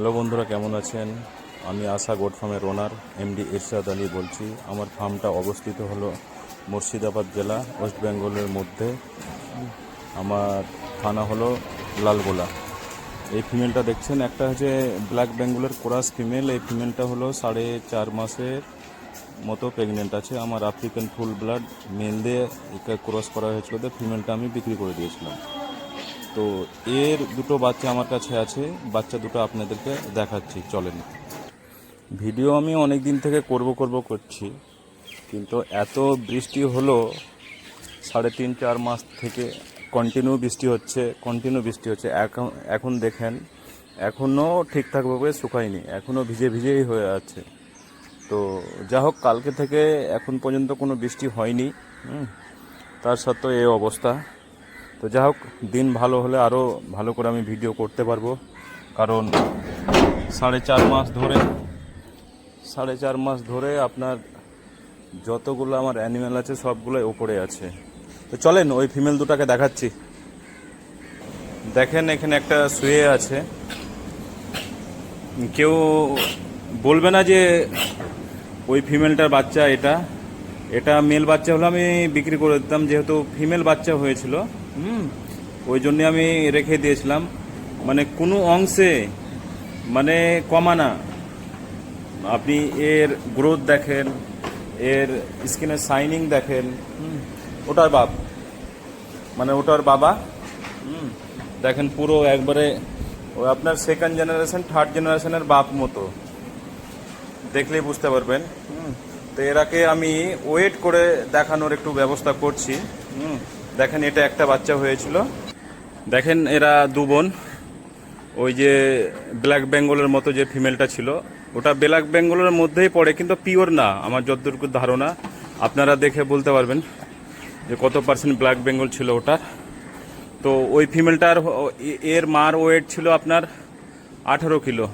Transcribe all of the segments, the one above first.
Hello বন্ধুরা, কেমন আছেন? আমি আশা গোট ফার্মের ওনার এমডি ইরশাদ আলী বলছি। আমার ফার্মটা অবস্থিত হলো মুর্শিদাবাদ জেলা, ওয়েস্ট বেঙ্গলের মধ্যে। আমার থানা হলো লালগোলা। এই ফিমেলটা দেখছেন, একটা হচ্ছে ব্ল্যাক বেঙ্গলের কোরাস ফিমেল, এই ফিমেলটা হলো সাড়ে চার মাসের মতো প্রেগনেন্ট আছে। আমার আফ্রিকান ফুল ব্লাড, মেল দিয়ে ক্রস করা হয়েছিল ফিমেলটা আমি বিক্রি করে দিয়েছিলাম। তো এর দুটো বাচ্চা আমার কাছে আছে। বাচ্চা দুটো আপনাদেরকে দেখাচ্ছি চলেন। ভিডিও আমি অনেক দিন থেকে করব করব করছি কিন্তু এত বৃষ্টি হলো সাড়ে তিন চার মাস থেকে কন্টিনিউ বৃষ্টি হচ্ছে কন্টিনিউ বৃষ্টি হচ্ছে। এখন এখন দেখেন এখনও ঠিকঠাকভাবে শুকায়নি এখনও ভিজে ভিজেই হয়ে আছে। তো যা হোক কালকে থেকে এখন পর্যন্ত কোনো বৃষ্টি হয়নি হুম, তার সত্ত্বেও এই অবস্থা। তো যা হোক দিন ভালো হলে আরও ভালো করে আমি ভিডিও করতে পারব। কারণ সাড়ে চার মাস ধরে, সাড়ে চার মাস ধরে আপনার যতগুলো আমার অ্যানিমেল আছে, সবগুলোই ওপরে আছে। তো চলেন, ওই ফিমেল দুটাকে দেখাচ্ছি। দেখেন, এখানে একটা শুয়ে আছে। কেউ বলবে না যে ওই ফিমেলটার বাচ্চা এটা। এটা মেল বাচ্চা হলে আমি বিক্রি করে দিতাম, যেহেতু ফিমেল বাচ্চা হয়েছিল। হুম। ওই জন্যে আমি রেখে দিয়েছিলাম। মানে কোনো অংশে মানে কমা না। আপনি এর গ্রোথ দেখেন এর স্কিনের শাইনিং দেখেন। ওটার বাপ। মানে ওটার বাবা। হুম, দেখেন পুরো একবারে ওই আপনার সেকেন্ড জেনারেশন থার্ড জেনারেশনের বাপ মতো। দেখলেই বুঝতে পারবেন। হুম, তো এরাকে আমি ওয়েট করে দেখানোর একটু ব্যবস্থা করছি। হুম, দেখেন, এটা একটা বাচ্চা হয়েছিল। দেখেন, এরা দু বোন। ওই যে ব্ল্যাক বেঙ্গলের মতো যে ফিমেলটা ছিল, ওটা ব্ল্যাক বেঙ্গলের মধ্যেই পড়ে, কিন্তু পিওর না, আমার যতটুকু ধারণা। আপনারা দেখে বলতে পারবেন যে কত পার্সেন্ট ব্ল্যাক বেঙ্গল ছিল ওটার। তো ওই ফিমেলটার এর মার ওয়েট ছিল আপনার আঠারো কিলো।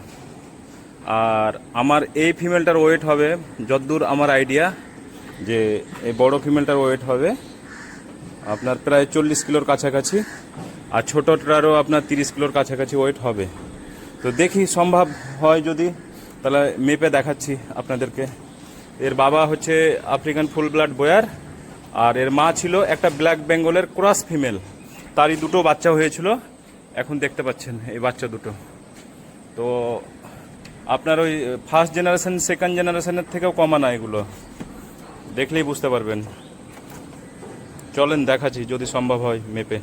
আর আমার এই ফিমেলটার ওয়েট হবে, যতদূর আমার আইডিয়া, যে এই বড় ফিমেলটার ওয়েট হবে আপনার প্রায় চল্লিশ কিলোর কাছাকাছি, আর ছোটোটারও আপনার তিরিশ কিলোর কাছাকাছি ওয়েট হবে। তো দেখি সম্ভব হয় যদি, তাহলে মেপে দেখাচ্ছি আপনাদেরকে। এর বাবা হচ্ছে আফ্রিকান ফুল ব্লাড বয়ার, আর এর মা ছিল একটা ব্ল্যাক বেঙ্গলের ক্রস ফিমেল। তারই দুটো বাচ্চা হয়েছিল, এখন দেখতে পাচ্ছেন এই বাচ্চা দুটো। তো আপনার ওই ফার্স্ট জেনারেশন সেকেন্ড জেনারেশনের থেকেও কমা না এগুলো। দেখলেই বুঝতে পারবেন। চলেন, দেখাচ্ছি যদি সম্ভব হয় মেপে।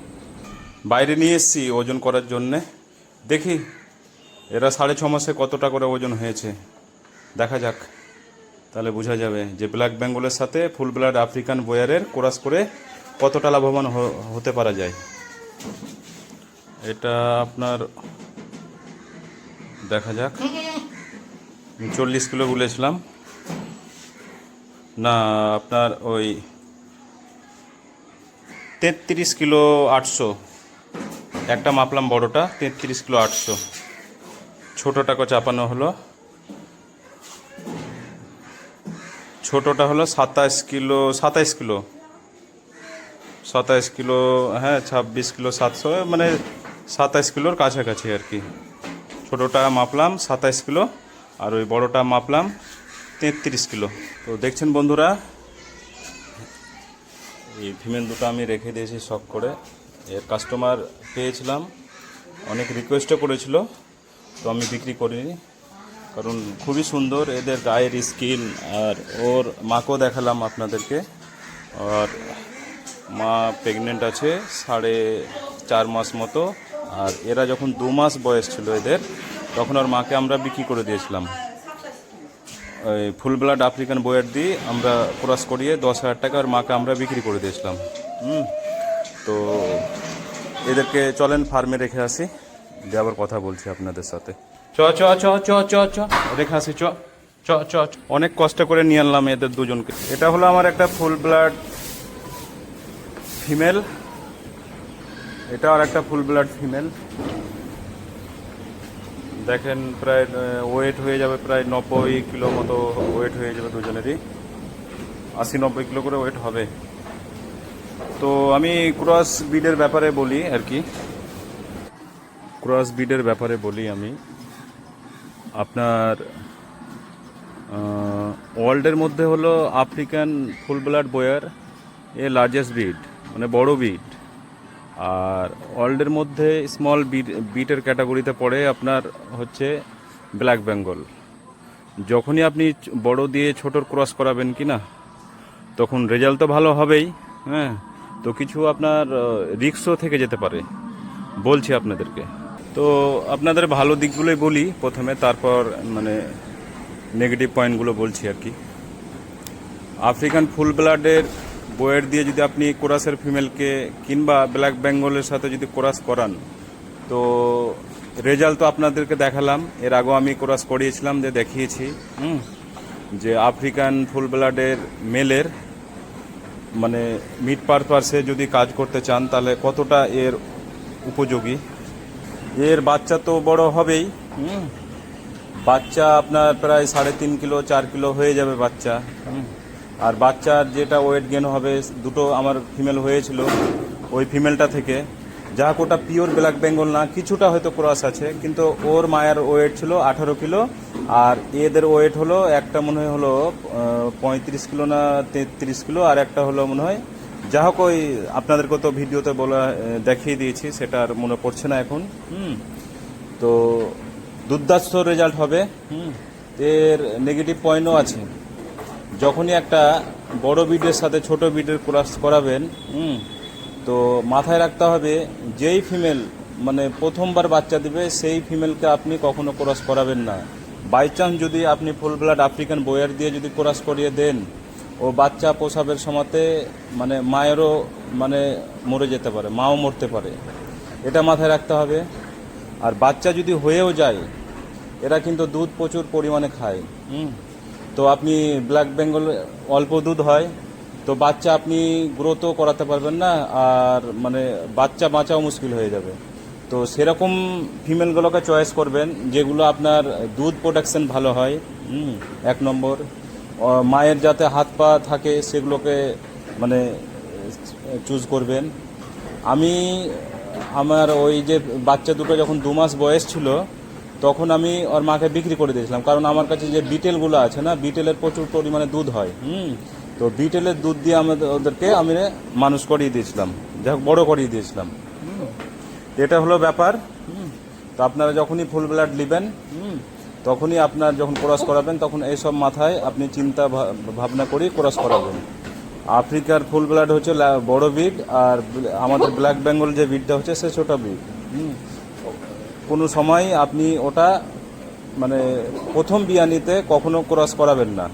বাইরে নিয়ে এসেছি ওজন করার জন্যে। দেখি, এরা সাড়ে ছ মাসে কতটা করে ওজন হয়েছে। দেখা যাক। তাহলে বোঝা যাবে যে ব্ল্যাক বেঙ্গলের সাথে ফুল ব্লাড আফ্রিকান বয়ারের কোরাস করে কতটা লাভবান হতে পারা যায়। এটা আপনার, দেখা যাক। চল্লিশ কিলো বলেছিলাম। না, আপনার ওই তেত্রিশ কিলো আটশো। একটা মাপলাম বড়টা, তেত্রিশ কিলো আটশো। ছোটোটাকে চাপানো হলো। ছোটোটা হলো সাতাশ কিলো সাতাইশ কিলো। সাতাইশ কিলো হ্যাঁ ছাব্বিশ কিলো সাতশো মানে সাতাইশ কিলোর কাছাকাছি আর কি। ছোটোটা মাপলাম সাতাইশ কিলো, আর ওই বড়টা মাপলাম তেত্রিশ কিলো। তো দেখছেন বন্ধুরা এই ফিমেল দুটো আমি রেখে দিয়েছি শখ করে। এর কাস্টমার পেয়েছিলাম, অনেক রিকোয়েস্টও করেছিল, তো আমি বিক্রি করিনি। কারণ খুবই সুন্দর, এদের গায়ের স্কিন আর ওর মাকেও দেখালাম আপনাদেরকে। আর মা প্রেগনেন্ট আছে সাড়ে চার মাস মতো, আর এরা যখন দু মাস বয়স ছিল এদের, তখন ওর মাকে আমরা বিক্রি করে দিয়েছিলাম। ওই ফুল ব্লাড আফ্রিকান বয়ার দিয়ে আমরা ক্রস করিয়ে দশ হাজার টাকা আর মাকে আমরা বিক্রি করে দিয়েছিলাম হুম। তো এদেরকে চলেন ফার্মে রেখে আসি। দিয়ে আবার কথা বলছি আপনাদের সাথে। চ চ চ চ চ চ। রেখে আসি চ চ চ চ। অনেক কষ্ট করে নিয়ে আনলাম এদের দুজনকে। এটা হলো আমার একটা ফুল ব্লাড ফিমেল। এটা আর একটা ফুল ব্লাড ফিমেল। দেখেন প্রায় ওয়েট হয়ে যাবে প্রায় নব্বই কিলো মতো ওয়েট হয়ে যাবে দুজনেরই। আশি নব্বই কিলো করে ওয়েট হবে। তো আমি ক্রস বিডের ব্যাপারে বলি আর কি। ক্রস বিডের ব্যাপারে বলি আমি। আপনার ওয়ার্ল্ডের মধ্যে হলো African full blood Boer a largest breed মানে বড় ব্রিড আর ওয়ার্ল্ডের মধ্যে স্মল বিট বিটের ক্যাটাগরিতে পড়ে আপনার হচ্ছে ব্ল্যাক বেঙ্গল যখনই আপনি বড় দিয়ে ছোটোর ক্রস করাবেন কি না, তখন রেজাল্ট তো ভালো হবেই হ্যাঁ? তো কিছু আপনার রিক্সও থেকে যেতে পারে, বলছি আপনাদেরকে। তো আপনাদের ভালো দিকগুলোই বলি প্রথমে, তারপর মানে নেগেটিভ পয়েন্টগুলো বলছি আর কি। আফ্রিকান ফুল ব্লাডের বইয়ের দিয়ে যদি আপনি কোরাসের ফিমেলকে কিংবা ব্ল্যাক বেঙ্গলের সাথে যদি কোরাস করান তো রেজাল্ট তো আপনাদেরকে দেখালাম। এর আগেও আমি কোরাস করিয়েছিলাম যে দেখিয়েছি। হুম। যে আফ্রিকান ফুল ব্লাডের মেলের মানে মিড পারপাসে যদি কাজ করতে চান তাহলে কতটা এর উপযোগী? এর বাচ্চা তো বড় হবেই। হুম। বাচ্চা আপনার প্রায় সাড়ে তিন কিলো চার কিলো হয়ে যাবে বাচ্চা। হুম। আর বাচ্চার যেটা ওয়েট গেন হবে, দুটো আমার ফিমেল হয়েছিল ওই ফিমেলটা থেকে। যা ওটা পিওর ব্ল্যাক বেঙ্গল না, কিছুটা হয়তো ক্রস আছে, কিন্তু ওর মায়ের ওয়েট ছিল আঠারো কিলো, আর এদের ওয়েট হলো, একটা মনে হয় হলো পঁয়ত্রিশ কিলো না তেত্রিশ কিলো, আর একটা হলো মনে হয়, যা হোক ওই আপনাদেরকে তো ভিডিওতে বলা দেখিয়ে দিয়েছি, সেটা আর মনে পড়ছে না এখন, হুম। তো দুর্দান্ত রেজাল্ট হবে, হুম। এর নেগেটিভ পয়েন্টও আছে। যখনই একটা বড় বিডের সাথে ছোট বিডের ক্রস করাবেন তো মাথায় রাখতে হবে যেই ফিমেল মানে প্রথমবার বাচ্চা দিবে, সেই ফিমেলকে আপনি কখনো ক্রস করাবেন না। বাই চান্স যদি আপনি ফুল ব্লাড আফ্রিকান বয়ার দিয়ে যদি ক্রস করিয়ে দেন, ও বাচ্চা প্রসাবের সময়তে মানে মায়েরও মানে মরে যেতে পারে, মাও মরতে পারে। এটা মাথায় রাখতে হবে। আর বাচ্চা যদি হয়েও যায়, এরা কিন্তু দুধ প্রচুর পরিমাণে খায়, হুম তো আপনি ব্ল্যাক বেঙ্গল অল্প দুধ হয়, তো বাচ্চা আপনি গ্রোথও করাতে পারবেন না, আর মানে বাচ্চা বাঁচাও মুশকিল হয়ে যাবে। তো সেরকম ফিমেলগুলোকে চয়েস করবেন, যেগুলো আপনার দুধ প্রোডাকশন ভালো হয় এক নম্বর। মায়ের যাতে হাত পা থাকে সেগুলোকে মানে চুজ করবেন। আমি, আমার ওই যে বাচ্চা দুটো যখন দু মাস বয়স ছিল তখন আমি ওর মাকে বিক্রি করে দিয়েছিলাম। কারণ আমার কাছে যে বিটেলগুলো আছে না, বিটেলের প্রচুর পরিমাণে দুধ হয়, হুম? তো বিটেলের দুধ দিয়ে আমাদের ওদেরকে আমি মানুষ করিয়ে দিয়েছিলাম। যাই বড় করিয়ে দিয়েছিলাম। এটা হলো ব্যাপার। তো আপনারা যখনই ফুল ব্লাড নেবেন, তখনই আপনার যখন ক্রস করাবেন, তখন এইসব মাথায় আপনি চিন্তা ভাবনা করে ক্রস করাবেন। আফ্রিকার ফুল ব্লাড হচ্ছে বড় বিড আর আমাদের ব্ল্যাক বেঙ্গল যে বিডটা হচ্ছে, সে ছোট বিড হুম। কোনো সময় আপনি ওটা মানে প্রথম বিয়ানিতে কখনো ক্রস করাবেন না।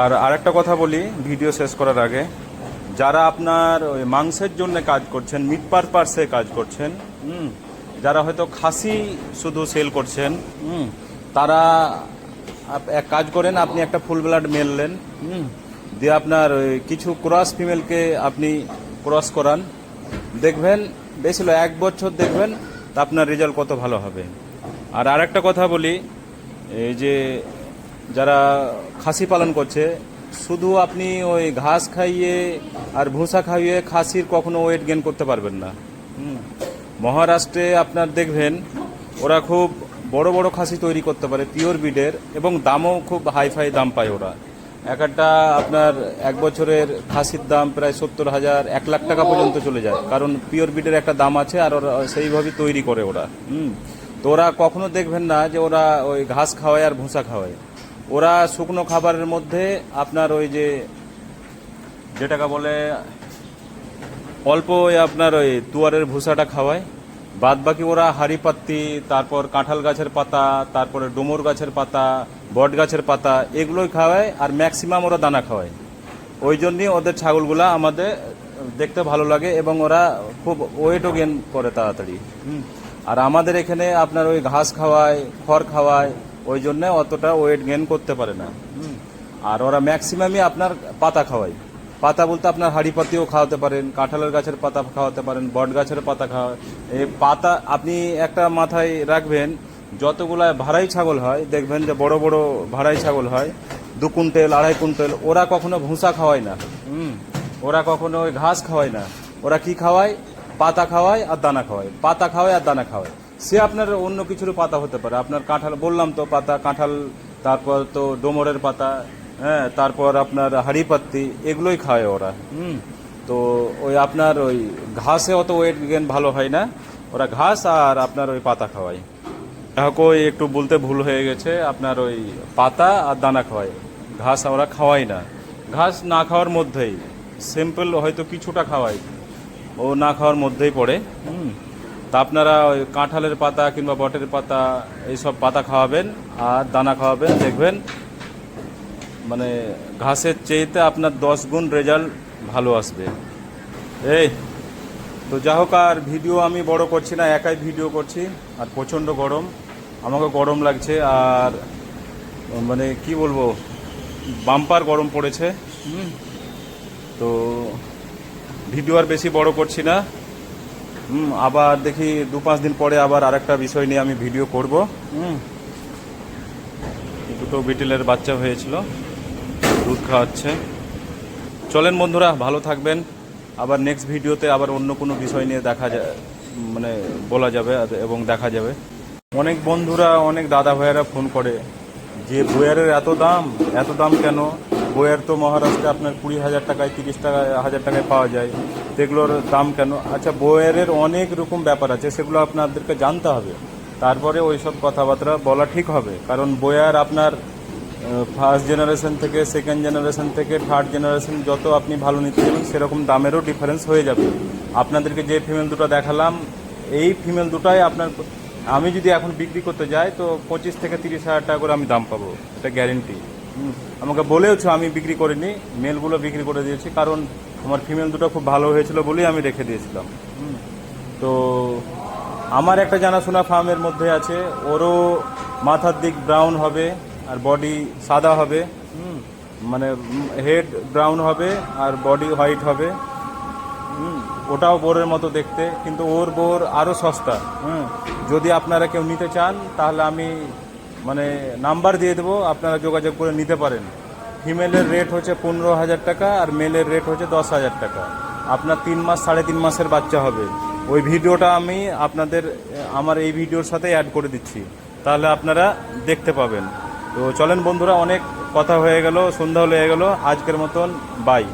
আর আরেকটা কথা বলি, ভিডিও শেষ করার আগে। যারা আপনার ওই মাংসের জন্য কাজ করছেন মিট পারপাসে কাজ করছেন যারা হয়তো খাসি শুধু সেল করছেন তারা এক কাজ করেন, আপনি একটা ফুল ব্লাড মেললেন দিয়ে আপনার কিছু ক্রস ফিমেলকে আপনি ক্রস করান। দেখবেন, বেশি এক বছর দেখবেন তা আপনার রেজাল্ট কত ভালো হবে? আর আরেকটা কথা বলি, এই যে যারা খাসি পালন করছে, শুধু আপনি ওই ঘাস খাইয়ে আর ভুসা খাইয়ে খাসির কখনো ওয়েট গেন করতে পারবেন না। মহারাষ্ট্রে আপনার দেখবেন, ওরা খুব বড় বড় খাসি তৈরি করতে পারে পিওর বিডের এবং দামও খুব হাইফাই দাম পায় ওরা। এক একটা আপনার এক বছরের খাসির দাম প্রায় সত্তর হাজার, এক লাখ টাকা পর্যন্ত চলে যায়। কারণ পিওর বিডের একটা দাম আছে আর ওরা সেইভাবে তৈরি করে ওরা। হুম। তো ওরা কখনো দেখবেন না যে ওরা ওই ঘাস খাওয়ায় আর ভুসা খাওয়ায়। ওরা শুকনো খাবারের মধ্যে আপনার ওই যে, যেটাকে বলে অল্প ওই আপনার ওই তুয়ারের ভুসাটা খাওয়ায়। বাদ বাকি ওরা হাড়ি পাত্তি তারপর কাঁঠাল গাছের পাতা তারপরে ডুমুর গাছের পাতা বট গাছের পাতা এগুলোই খাওয়ায় আর ম্যাক্সিমাম ওরা দানা খাওয়ায়। ওই জন্যই ওদের ছাগলগুলা আমাদের দেখতে ভালো লাগে এবং ওরা খুব ওয়েটও গেন করে তাড়াতাড়ি। আর আমাদের এখানে আপনার ওই ঘাস খাওয়ায় খড় খাওয়ায় ওই জন্য অতটা ওয়েট গেন করতে পারে না। আর ওরা ম্যাক্সিমামই আপনার পাতা খাওয়ায়। পাতা বলতে আপনার হাড়ি পাতিও খাওয়াতে পারেন, কাঁঠালের গাছের পাতা খাওয়াতে পারেন, বট গাছের পাতা খাওয়া এই পাতা আপনি একটা মাথায় রাখবেন, যতগুলা ভাড়াই ছাগল হয়, দেখবেন যে বড় বড় ভাড়াই ছাগল হয়, দু কুইন্টেল, আড়াই কুইন্টেল, ওরা কখনো ভুসা খাওয়ায় না। ওরা কখনো ওই ঘাস খাওয়ায় না। ওরা কি খাওয়ায়? পাতা খাওয়ায় আর দানা খাওয়ায়। পাতা খাওয়ায় আর দানা খাওয়ায়। সে আপনার অন্য কিছুর পাতা হতে পারে। আপনার কাঁঠাল, বললাম তো পাতা, কাঁঠাল, তারপর তো ডোমরের পাতা হ্যাঁ তারপর আপনার হাড়িপাত্তি এগুলোই খায় ওরা। হুম। তো ওই আপনার ওই ঘাসে অত ওয়েট গেন ভালো হয় না। ওরা ঘাস আর আপনার ওই পাতা খাওয়ায়। গ্রাহক ওই একটু বলতে ভুল হয়ে গেছে আপনার ওই পাতা আর দানা খাওয়ায়। ঘাস ওরা খাওয়াই না। ঘাস না খাওয়ার মধ্যেই সিম্পল হয়তো কিছুটা খাওয়ায়। ও না খাওয়ার মধ্যেই পড়ে। হুম। তা আপনারা ওই কাঁঠালের পাতা কিংবা বটের পাতা এইসব পাতা খাওয়াবেন আর দানা খাওয়াবেন দেখবেন মানে ঘাসের চেয়েতে আপনার দশ গুণ রেজাল্ট ভালো আসবে। এই, তো যা হোক আর ভিডিও আমি বড় করছি না, একাই ভিডিও করছি, আর প্রচণ্ড গরম। আমাকে গরম লাগছে, আর মানে কি বলব, বাম্পার গরম পড়েছে। তো ভিডিও আর বেশি বড় করছি না। আবার দেখি দু পাঁচ দিন পরে আবার আরেকটা বিষয় নিয়ে আমি ভিডিও করব। হুম, দুটো বিটেলের বাচ্চা হয়েছিল। দুধ খাওয়াচ্ছে। চলেন বন্ধুরা, ভালো থাকবেন। আবার নেক্সট ভিডিওতে আবার অন্য কোনো বিষয় নিয়ে দেখা মানে বলা যাবে এবং দেখা যাবে। অনেক বন্ধুরা, অনেক দাদা ভাইয়েরা ফোন করে যে বইয়ারের এত দাম এত দাম কেন? বইয়ার তো মহারাষ্ট্রে আপনার কুড়ি হাজার টাকায়, তিরিশ টাকা হাজার টাকায় পাওয়া যায়। সেগুলোর দাম কেন? আচ্ছা বইয়ারের অনেক রকম ব্যাপার আছে, সেগুলো আপনাদেরকে জানতে হবে। তারপরে ওইসব কথাবার্তা বলা ঠিক হবে। কারণ বইয়ার আপনার ফার্স্ট জেনারেশন থেকে সেকেন্ড জেনারেশন থেকে থার্ড জেনারেশন যত আপনি ভালো নিতে যাবেন সেরকম দামেরও ডিফারেন্স হয়ে যাবে। আপনাদেরকে যে ফিমেল দুটো দেখালাম এই ফিমেল দুটাই আপনার আমি যদি এখন বিক্রি করতে যাই তো পঁচিশ থেকে তিরিশ হাজার টাকা করে আমি দাম পাবো এটা গ্যারেন্টি আমাকে বলেওছো আমি বিক্রি করিনি মেলগুলো বিক্রি করে দিয়েছি কারণ আমার ফিমেল দুটো খুব ভালো হয়েছিল বলেই আমি রেখে দিয়েছিলাম। হুম। তো আমার একটা জানাশোনা ফার্মের মধ্যে আছে ওরও মাথার দিক ব্রাউন হবে আর বডি সাদা হবে হুম, মানে হেড ব্রাউন হবে আর বডি হোয়াইট হবে। হুম, ওটাও বোরের মতো দেখতে কিন্তু ওর বোর আরও সস্তা। হুম যদি আপনারা কেউ নিতে চান তাহলে আমি মানে নাম্বার দিয়ে দেবো আপনারা যোগাযোগ করে নিতে পারেন। ফিমেলের রেট হচ্ছে পনেরো হাজার টাকা আর মেলের রেট হচ্ছে দশ হাজার টাকা। আপনার তিন মাস সাড়ে তিন মাসের বাচ্চা হবে। ওই ভিডিওটা আমি আপনাদের আমার এই ভিডিওর সাথে অ্যাড করে দিচ্ছি। তাহলে আপনারা দেখতে পাবেন। তো চলেন বন্ধুরা অনেক কথা হয়ে গেল সন্ধ্যা হয়ে গেল আজকের মতন বাই